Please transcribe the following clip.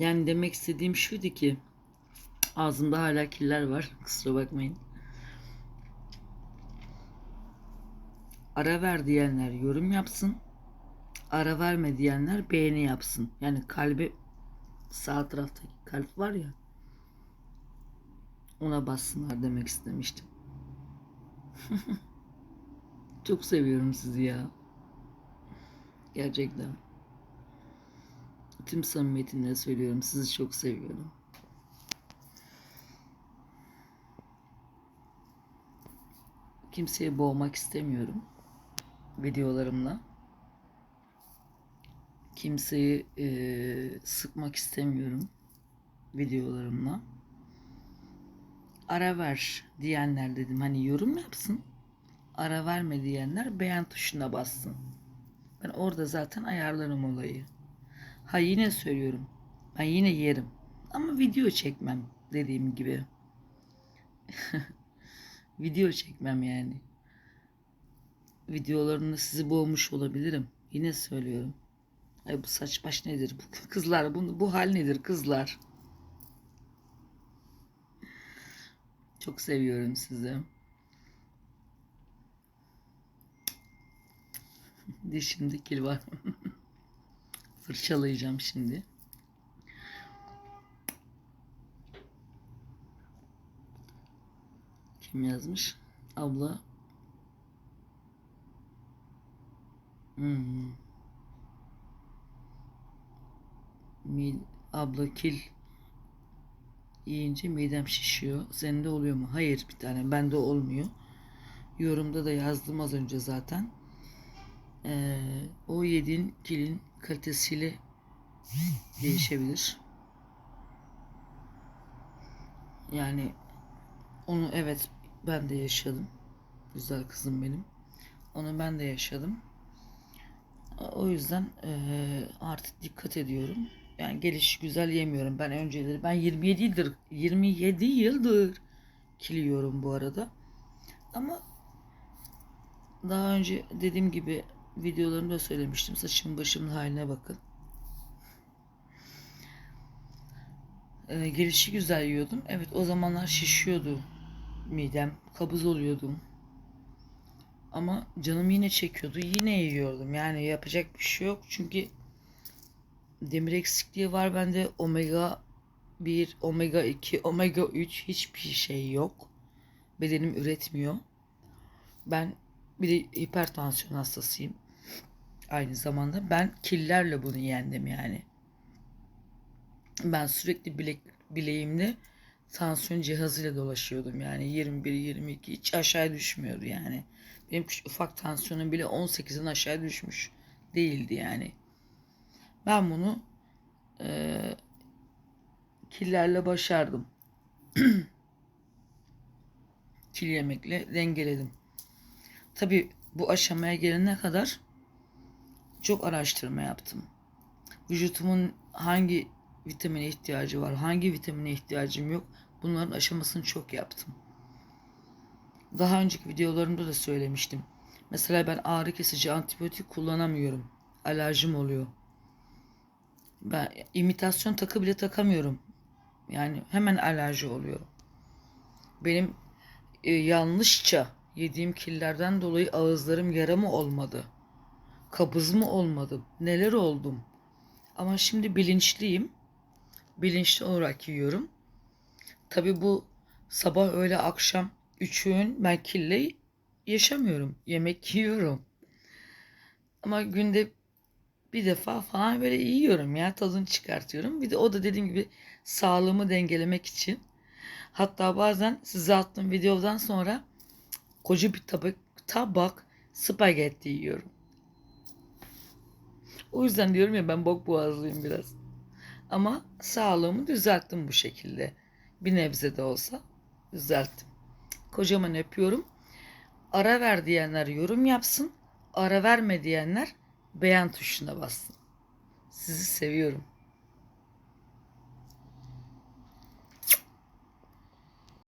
Yani demek istediğim şuydu ki ağzımda hala killer var. Kusura bakmayın. Ara ver diyenler yorum yapsın. Ara verme diyenler beğeni yapsın. Yani kalbi sağ taraftaki kalp var ya ona bassınlar demek istemiştim. Çok seviyorum sizi ya. Gerçekten. Tüm samimiyetimle söylüyorum. Sizi çok seviyorum. Kimseyi boğmak istemiyorum. Videolarımla. Kimseyi eee, sıkmak istemiyorum. Videolarımla. Ara ver diyenler dedim. Hani yorum yapsın. Ara verme diyenler beğen tuşuna bassın. Ben orada zaten ayarlarım olayı. Ha yine söylüyorum. Ben yine yerim. Ama video çekmem dediğim gibi. video çekmem yani. Videolarımda sizi boğmuş olabilirim. Yine söylüyorum. Ay bu saç baş nedir? Bu kızlar bu, bu hal nedir kızlar? Çok seviyorum sizi. Dişimde kil var. Fırçalayacağım şimdi. Kim yazmış? Abla. Hmm. Mid, abla kil yiyince midem şişiyor. Senin de oluyor mu? Hayır bir tane. Bende olmuyor. Yorumda da yazdım az önce zaten. Ee, o yediğin kilin kalitesiyle değişebilir. Yani onu evet ben de yaşadım. Güzel kızım benim. Onu ben de yaşadım. O yüzden eee, artık dikkat ediyorum. Yani geliş güzel yemiyorum. Ben önceleri ben 27 yıldır 27 yıldır kiliyorum bu arada. Ama daha önce dediğim gibi videolarımda söylemiştim. Saçımın başımın haline bakın. Ee, gelişi güzel yiyordum. Evet o zamanlar şişiyordu midem. Kabız oluyordum. Ama canım yine çekiyordu. Yine yiyordum. Yani yapacak bir şey yok. Çünkü demir eksikliği var bende. Omega 1, omega 2, omega 3 hiçbir şey yok. Bedenim üretmiyor. Ben bir de hipertansiyon hastasıyım. Aynı zamanda ben killerle bunu yendim yani. Ben sürekli bilek, bileğimde tansiyon cihazıyla dolaşıyordum yani 21 22 hiç aşağı düşmüyordu yani. Benim ufak tansiyonum bile 18'den aşağı düşmüş değildi yani. Ben bunu eee killerle başardım. Kil yemekle dengeledim. Tabi bu aşamaya gelene kadar çok araştırma yaptım. Vücutumun hangi vitamine ihtiyacı var, hangi vitamine ihtiyacım yok bunların aşamasını çok yaptım. Daha önceki videolarımda da söylemiştim. Mesela ben ağrı kesici antibiyotik kullanamıyorum. Alerjim oluyor. Ben imitasyon takı bile takamıyorum. Yani hemen alerji oluyor. Benim e, yanlışça yediğim killerden dolayı ağızlarım yara mı olmadı? Kabız mı olmadı? Neler oldum? Ama şimdi bilinçliyim. Bilinçli olarak yiyorum. Tabi bu sabah öğle akşam üç öğün ben kille yaşamıyorum. Yemek yiyorum. Ama günde bir defa falan böyle yiyorum ya tadını çıkartıyorum. Bir de o da dediğim gibi sağlığımı dengelemek için. Hatta bazen size attığım videodan sonra koca bir tabak, tabak spagetti yiyorum. O yüzden diyorum ya ben bok boğazlıyım biraz. Ama sağlığımı düzelttim bu şekilde. Bir nebze de olsa düzelttim. Kocaman öpüyorum. Ara ver diyenler yorum yapsın. Ara verme diyenler beğen tuşuna bassın. Sizi seviyorum.